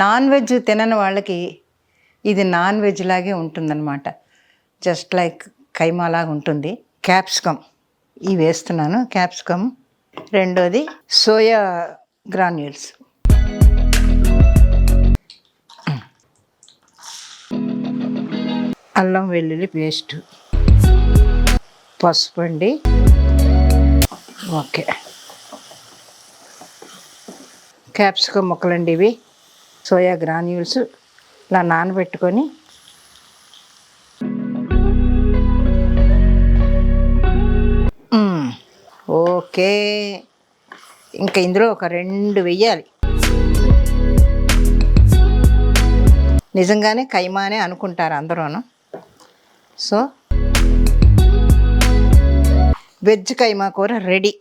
Non veg తినని వాళ్ళకి ఇది నాన్ వెజ్ లాగే ఉంటుందన్నమాట. జస్ట్ లైక్ కైమా లాగా ఉంటుంది. క్యాప్సికమ్ ఇవి వేస్తున్నాను. క్యాప్సికమ్ రెండోది సోయా గ్రాన్యూల్స్. అల్లం వెల్లుల్లి పేస్ట్. పసుపు అండి. ఓకే. క్యాప్సికమ్ ముక్కలండి ఇవి. సోయా గ్రాన్యూల్స్ ఇలా నానబెట్టుకొని ఓకే. ఇంకా ఇందులో ఒక రెండు వెయ్యాలి. నిజంగానే కైమానే అనుకుంటారు అందరూను. సో వెజ్ కైమా కూర రెడీ.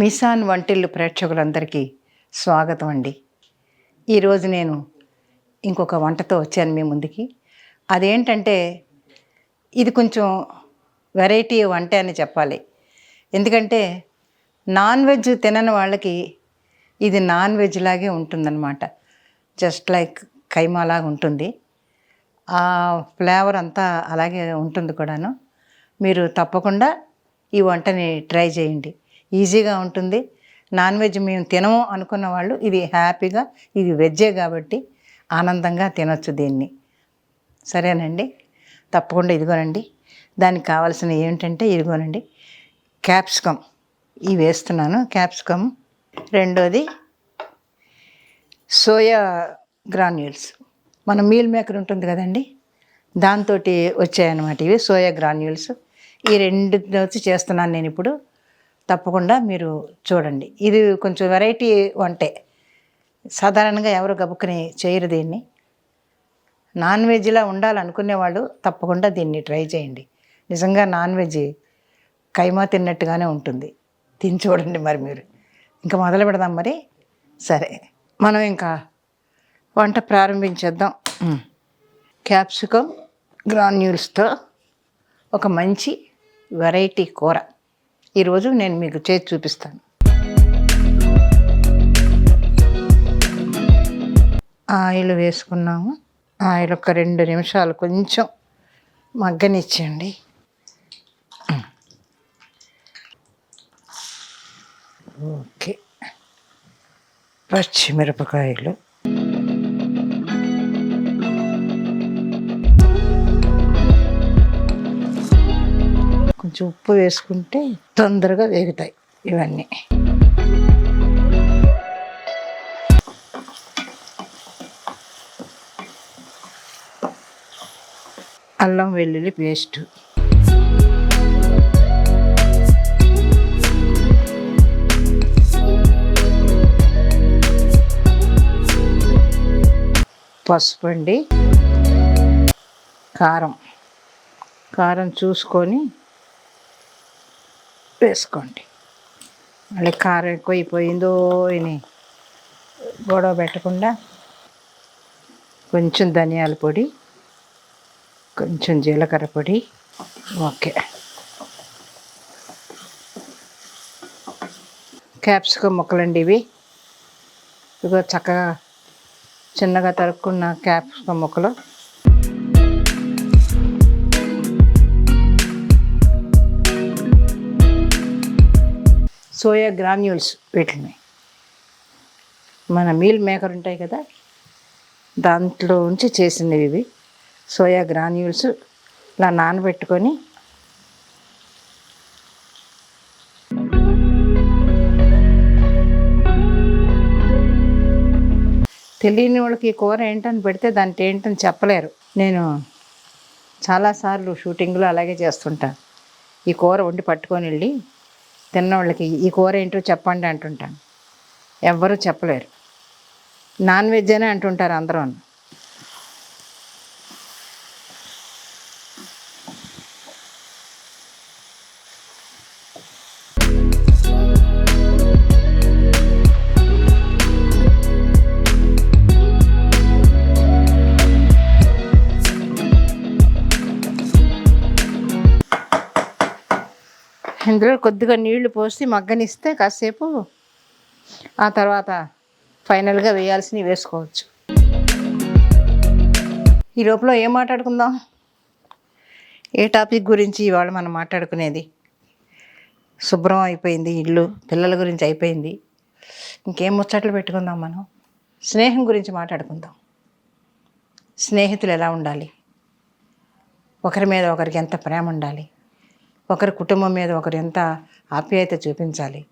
మిసాన్ వంటిల్లు ప్రేక్షకులందరికీ స్వాగతం అండి ఈరోజు నేను ఇంకొక వంటతో వచ్చాను మీ ముందుకి. అదేంటంటే ఇది కొంచెం వెరైటీ వంట అని చెప్పాలి. ఎందుకంటే నాన్ వెజ్ తినని వాళ్ళకి ఇది నాన్ వెజ్ లాగే ఉంటుందన్నమాట. జస్ట్ లైక్ కైమా లాగా ఉంటుంది. ఆ ఫ్లేవర్ అంతా అలాగే ఉంటుంది కూడాను. మీరు తప్పకుండా ఈ వంటని ట్రై చేయండి. ఈజీగా ఉంటుంది. నాన్ వెజ్ మేము తినము అనుకున్న వాళ్ళు ఇది హ్యాపీగా ఇది వెజ్జే కాబట్టి ఆనందంగా తినొచ్చు దీన్ని. సరేనండి? తప్పకుండా ఇదిగోనండి. దానికి కావాల్సిన ఏంటంటే ఇదిగోనండి. క్యాప్సికమ్ ఇవి వేస్తున్నాను. క్యాప్సికమ్ రెండోది సోయా గ్రాన్యూల్స్. మన మీల్ మేకర్ ఉంటుంది కదండి? దాంతో వచ్చాయన్నమాట ఇవి సోయా గ్రాన్యూల్స్. ఈ రెండు వచ్చి చేస్తున్నాను నేను ఇప్పుడు. తప్పకుండా మీరు చూడండి. ఇది కొంచెం వెరైటీ వంటే. సాధారణంగా ఎవరు గబుక్కుని చేయరు దీన్ని. నాన్ వెజ్లా ఉండాలనుకునే వాళ్ళు తప్పకుండా దీన్ని ట్రై చేయండి. నిజంగా నాన్ వెజ్ కైమా తిన్నట్టుగానే ఉంటుంది. తిని చూడండి మరి మీరు. ఇంకా మొదలు పెడదాం మరి. సరే. మనం ఇంకా వంట ప్రారంభించేద్దాం. క్యాప్సికమ్ గ్రాన్యూల్స్తో ఒక మంచి వెరైటీ కూర. ఈరోజు నేను మీకు చేసి చూపిస్తాను. ఆయిల్ వేసుకున్నాము. ఆయిల్ ఒక రెండు నిమిషాలు కొంచెం మగ్గనిచ్చండి ఓకే. పచ్చిమిరపకాయలు. కొంచెం ఉప్పు వేసుకుంటే తొందరగా వేగుతాయి ఇవన్నీ. అల్లం వెల్లుల్లి పేస్ట్. పసుపు అండి. కారం. కారం చూసుకొని వేసుకోండి. మళ్ళీ కారం ఎక్కువైపోయిందో అని గొడవ పెట్టకుండా కొంచెం ధనియాల పొడి కొంచెం జీలకర్ర పొడి. ఓకే. క్యాప్సికమ్ ముక్కలండి ఇవి. ఇదిగో చక్కగా చిన్నగా తరుక్కున్న క్యాప్సికమ్ ముక్కలు. సోయా గ్రాన్యూల్స్ వీటిని. మన మీల్ మేకర్ ఉంటాయి కదా దాంట్లో ఉంచి చేసినవి ఇవి. సోయా గ్రాన్యూల్స్ ఇలా నానబెట్టుకొని తెలియని వాళ్ళకి ఈ కూర ఏంటని పెడితే దాంట్లో ఏంటని చెప్పలేరు. నేను చాలాసార్లు షూటింగ్లో అలాగే చేస్తుంటాను. ఈ కూర వండి పట్టుకొని వెళ్ళి తిన్న వాళ్ళకి ఈ కూర ఏంటో చెప్పండి అంటుంటాను. ఎవ్వరూ చెప్పలేరు. నాన్ వెజ్ అనే అంటుంటారు అందరూ ఇందులో కొద్దిగా నీళ్ళు పోసి మగ్గనిస్తే కాసేపు ఆ తర్వాత ఫైనల్గా వేయాల్సినవి వేసుకోవచ్చు. ఈ లోపల ఏం మాట్లాడుకుందాం? ఏ టాపిక్ గురించి ఇవాళ మనం మాట్లాడుకునేది? శుభ్రం అయిపోయింది ఇల్లు పిల్లల గురించి అయిపోయింది. ఇంకేం ముచ్చట్లు పెట్టుకుందాం మనం? స్నేహం గురించి మాట్లాడుకుందాం. స్నేహితులు ఎలా ఉండాలి? ఒకరి మీద ఒకరికి ఎంత ప్రేమ ఉండాలి? ఒకరి కుటుంబం మీద ఒకరు ఎంత ఆప్యాయత చూపించాలి.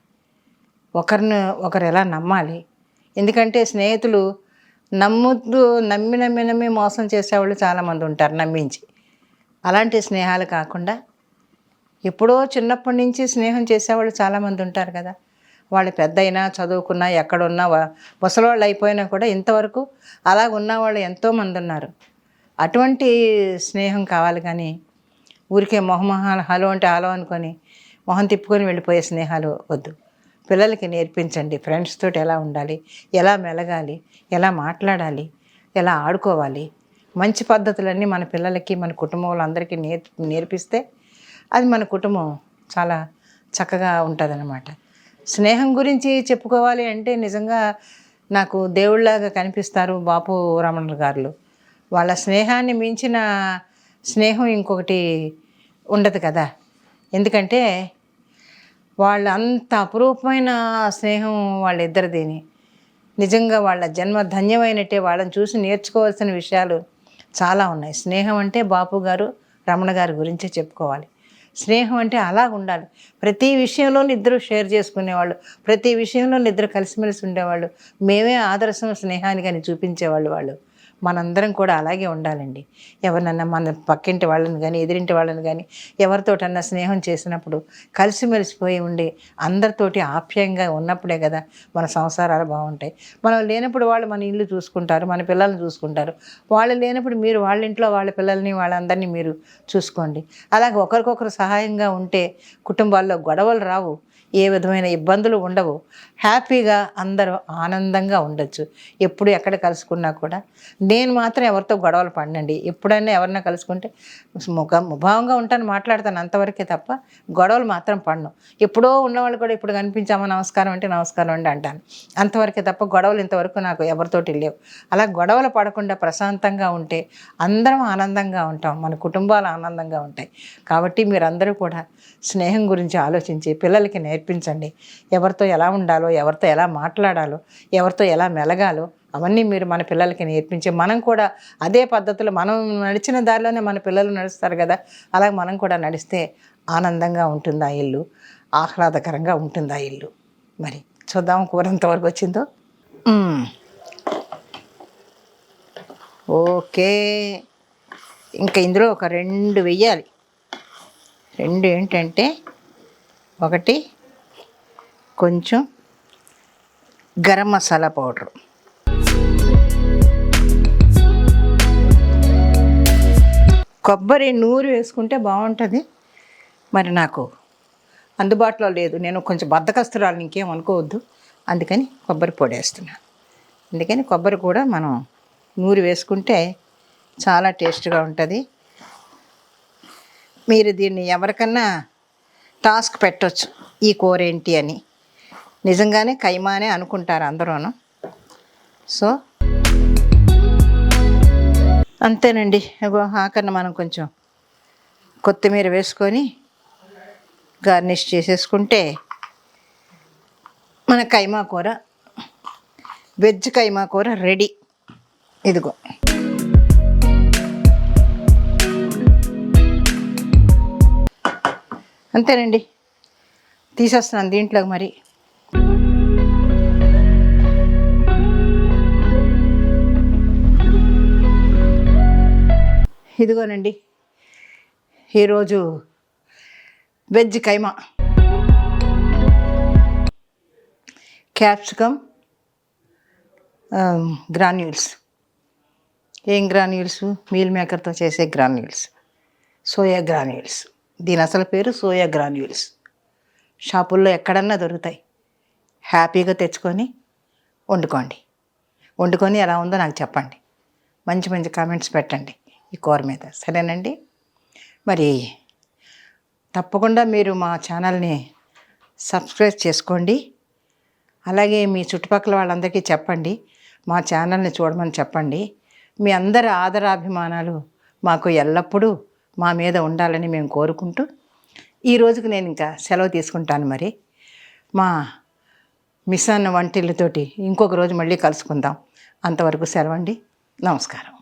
ఒకరిని ఒకరు ఎలా నమ్మాలి. ఎందుకంటే స్నేహితులు నమ్ముతూ నమ్మి నమ్మి నమ్మి మోసం చేసేవాళ్ళు చాలామంది ఉంటారు నమ్మించి. అలాంటి స్నేహాలు కాకుండా ఎప్పుడో చిన్నప్పటి నుంచి స్నేహం చేసేవాళ్ళు చాలామంది ఉంటారు కదా. వాళ్ళు పెద్దయినా చదువుకున్నా ఎక్కడున్నా వ- ముసలోళ్ళు అయిపోయినా కూడా ఇంతవరకు అలా ఉన్నవాళ్ళు ఎంతోమంది ఉన్నారు. అటువంటి స్నేహం కావాలి కానీ ఊరికే మొహమొహాలు హలో అంటే హలో అనుకొని మొహం తిప్పుకొని వెళ్ళిపోయే స్నేహాలు వద్దు. పిల్లలకి నేర్పించండి ఫ్రెండ్స్ తోటి ఎలా ఉండాలి ఎలా మెలగాలి ఎలా మాట్లాడాలి ఎలా ఆడుకోవాలి. మంచి పద్ధతులన్నీ మన పిల్లలకి మన కుటుంబంలో వాళ్ళందరికీ నేర్ నేర్పిస్తే అది మన కుటుంబం చాలా చక్కగా ఉంటుందన్నమాట. స్నేహం గురించి చెప్పుకోవాలి అంటే నిజంగా నాకు దేవుళ్ళలాగా కనిపిస్తారు బాపు రమణ గారు. వాళ్ళ స్నేహాన్ని మించిన స్నేహం ఇంకొకటి ఉండదు కదా. ఎందుకంటే వాళ్ళ అంత అపురూపమైన స్నేహం వాళ్ళిద్దరిదిని. నిజంగా వాళ్ళ జన్మ ధన్యమైనట్టే వాళ్ళని చూసి నేర్చుకోవాల్సిన విషయాలు చాలా ఉన్నాయి. స్నేహం అంటే బాపు గారు రమణ గారి గురించే చెప్పుకోవాలి. స్నేహం అంటే అలా ఉండాలి. ప్రతి విషయంలో ఇద్దరు షేర్ చేసుకునేవాళ్ళు ప్రతి విషయంలో ఇద్దరు కలిసిమెలిసి ఉండేవాళ్ళు మేమే ఆదర్శం స్నేహానికి అని చూపించేవాళ్ళు వాళ్ళు. మనందరం కూడా అలాగే ఉండాలండి. ఎవరినన్నా మన పక్కింటి వాళ్ళని కానీ ఎదిరింటి వాళ్ళని కానీ ఎవరితోటన్నా స్నేహం చేసినప్పుడు కలిసిమెలిసిపోయి ఉండి అందరితోటి ఆప్యాయంగా ఉన్నప్పుడే కదా మన సంసారాలు బాగుంటాయి. మనం లేనప్పుడు వాళ్ళు మన ఇల్లు చూసుకుంటారు మన పిల్లల్ని చూసుకుంటారు. వాళ్ళు లేనప్పుడు మీరు వాళ్ళ ఇంట్లో వాళ్ళ పిల్లల్ని వాళ్ళందరినీ మీరు చూసుకోండి. అలాగే ఒకరికొకరు సహాయంగా ఉంటే కుటుంబాల్లో గొడవలు రావు. ఏ విధమైన ఇబ్బందులు ఉండవు. హ్యాపీగా అందరూ ఆనందంగా ఉండొచ్చు. ఎప్పుడు ఎక్కడ కలుసుకున్నా కూడా. నేను మాత్రం ఎవరితో గొడవలు పడినండి. ఎప్పుడైనా ఎవరన్నా కలుసుకుంటే ముఖ ముభావంగా ఉంటాను మాట్లాడతాను అంతవరకే తప్ప గొడవలు మాత్రం పడను. ఎప్పుడో ఉన్నవాళ్ళు కూడా ఇప్పుడు కనిపించామా నమస్కారం అంటే నమస్కారం అండి అంటాను. అంతవరకే తప్ప గొడవలు ఇంతవరకు నాకు ఎవరితోటి లేవు. అలా గొడవలు పడకుండా ప్రశాంతంగా ఉంటే అందరం ఆనందంగా ఉంటాం. మన కుటుంబాలు ఆనందంగా ఉంటాయి. కాబట్టి మీరందరూ కూడా స్నేహం గురించి ఆలోచించి పిల్లలకి నేర్పించండి. ఎవరితో ఎలా ఉండాలో ఎవరితో ఎలా మాట్లాడాలో ఎవరితో ఎలా మెలగాలో అవన్నీ మీరు మన పిల్లలకి నేర్పించి మనం కూడా అదే పద్ధతిలో మనం నడిచిన దారిలోనే మన పిల్లలు నడుస్తారు కదా అలాగే మనం కూడా నడిస్తే ఆనందంగా ఉంటుంది ఆ ఇల్లు? ఆహ్లాదకరంగా ఉంటుంది ఆ ఇల్లు? మరి చూద్దాం కూర ఎంతవరకు వచ్చిందో. ఓకే. ఇంకా ఇందులో ఒక రెండు వెయ్యాలి. రెండు ఏంటంటే ఒకటి కొంచెం గరం మసాలా పౌడర్. కొబ్బరి నూరు వేసుకుంటే బాగుంటుంది. మరి నాకు అందుబాటులో లేదు. నేను కొంచెం బద్దకస్తురాలు ఇంకేం అనుకోవద్దు. అందుకని కొబ్బరి పొడి వేస్తున్నాను అందుకని కొబ్బరి కూడా మనం నూరు వేసుకుంటే చాలా టేస్ట్గా ఉంటుంది. మీరు దీన్ని ఎవరికన్నా టాస్క్ పెట్టవచ్చు ఈ కూర ఏంటి అని. నిజంగానే కైమానే అనుకుంటారు అందరూను. సో అంతేనండి. ఇగో ఆఖరిన మనం కొంచెం కొత్తిమీర వేసుకొని గార్నిష్ చేసేసుకుంటే మన కైమా కూర వెజ్ కైమా కూర రెడీ. ఇదిగో. అంతేనండి. తీసేస్తున్నాను దీంట్లోకి మరి. ఇదిగోనండి. ఈరోజు వెజ్ కైమా. Capsicum granules. ఏం గ్రాన్యూల్స్? మీల్ మేకర్తో చేసే గ్రాన్యూల్స్. Soya granules. దీని అసలు పేరు సోయా గ్రాన్యూల్స్. షాపుల్లో ఎక్కడన్నా దొరుకుతాయి. హ్యాపీగా తెచ్చుకొని వండుకోండి. వండుకొని ఎలా ఉందో నాకు చెప్పండి. మంచి మంచి కామెంట్స్ పెట్టండి. ఈ కూర మీద. సరేనండి? మరి తప్పకుండా మీరు మా ఛానల్ని సబ్స్క్రైబ్ చేసుకోండి. అలాగే మీ చుట్టుపక్కల వాళ్ళందరికీ చెప్పండి. మా ఛానల్ని చూడమని చెప్పండి. మీ అందరి ఆదరాభిమానాలు మాకు ఎల్లప్పుడూ మా మీద ఉండాలని మేము కోరుకుంటూ ఈ రోజుకి నేను ఇంకా సెలవు తీసుకుంటాను మరి. మా మిస్ అన్న వంటిళ్ళతోటి ఇంకొక రోజు మళ్ళీ కలుసుకుందాం. అంతవరకు సెలవండి. నమస్కారం.